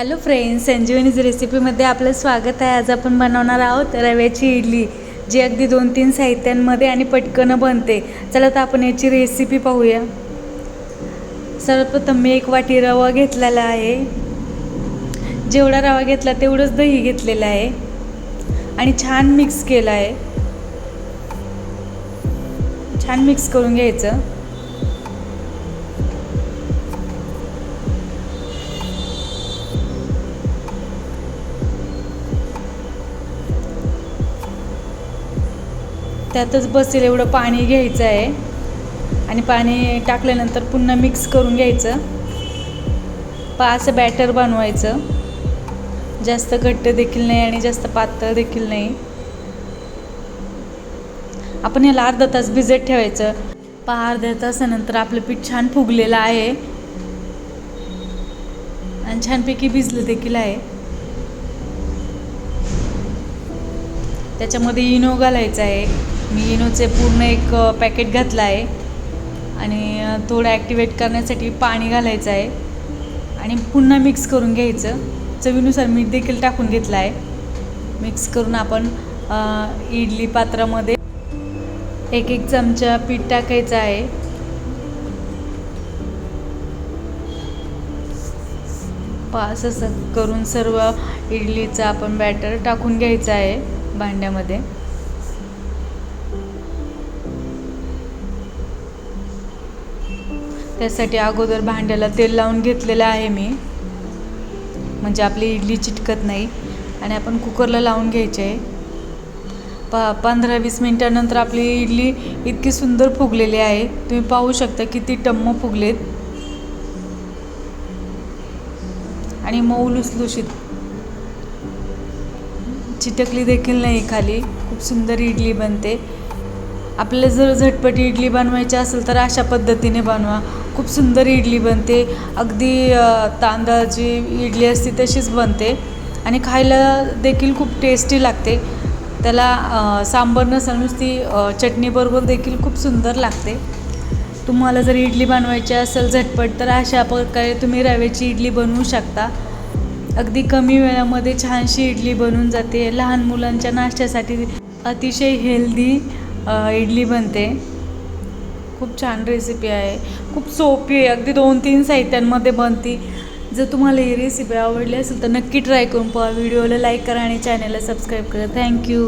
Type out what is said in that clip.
Hello friends संजीवनीज रेसिपीमध्ये आपलं स्वागत आहे. आज आपण बनवणार आहोत रव्याची इडली जी अगदी दोन तीन साहित्यांमध्ये आणि पटकन बनते. चला तर आपण याची रेसिपी पाहूया. सर्वप्रथम मी एक वाटी रवा घेतलेला आहे. जेवढा रवा घेतला तेवढंच दही घेतलेलं आहे. आणि छान मिक्स केलं आहे. छान मिक्स करून घ्यायचं. त्यातच बसेल एवढं पाणी घ्यायचं आहे. आणि पाणी टाकल्यानंतर पुन्हा मिक्स करून घ्यायचं. पा असं बॅटर बनवायचं. जास्त घट्ट देखील नाही आणि जास्त पातळ देखील नाही. आपण याला अर्धा तास भिजत ठेवायचं. पहा अर्ध्या तासानंतर आपलं पीठ छान फुगलेलं आहे. आणि छानपैकी भिजलं देखील आहे. त्याच्यामध्ये इनो घालायचं आहे. मी इनोचे पूर्ण एक पॅकेट घातलं आहे आणि थोडं ॲक्टिवेट करण्यासाठी पाणी घालायचं आहे. आणि पुन्हा मिक्स करून घ्यायचं. चवीनुसार मीठ देखील टाकून घेतलं आहे मिक्स करून आपण इडली पात्रामध्ये एक एक चमचा पीठ टाकायचं आहे. पास असं करून सर्व इडलीचं आपण बॅटर टाकून घ्यायचं आहे भांड्यामध्ये. त्यासाठी अगोदर भांड्याला तेल लावून घेतलेलं आहे मी. म्हणजे आपली इडली चिटकत नाही. आणि आपण कुकरला लावून घ्यायचे. आहे प पंधरा वीस मिनटानंतर आपली इडली इतकी सुंदर फुगलेली आहे. तुम्ही पाहू शकता किती टम्म फुगलेत. आणि मऊ लुसलुशीत. चिटकली देखील नाही खाली. खूप सुंदर इडली बनते. आपल्याला जर झटपट इडली बनवायची असेल तर अशा पद्धतीने बनवा. खूप सुंदर इडली बनते. अगदी तांदळाची इडली असते तशीच बनते. आणि खायला देखील खूप टेस्टी लागते. त्याला सांबर नसेल नुसती चटणीबरोबर देखील खूप सुंदर लागते. तुम्हाला जर इडली बनवायची असेल झटपट तर अशा प्रकारे तुम्ही रव्याची इडली बनवू शकता. अगदी कमी वेळामध्ये छानशी इडली बनून जाते. लहान मुलांच्या नाश्त्यासाठी अतिशय हेल्दी इडली बनते. खूप छान रेसिपी आहे. खूप सोपी आहे. अगदी दोन तीन साहित्यांमध्ये बनते. जर तुम्हाला ही रेसिपी आवडली असेल तर नक्की ट्राय करून पहा. व्हिडिओला लाईक करा आणि चॅनलला सबस्क्राईब करा. थँक्यू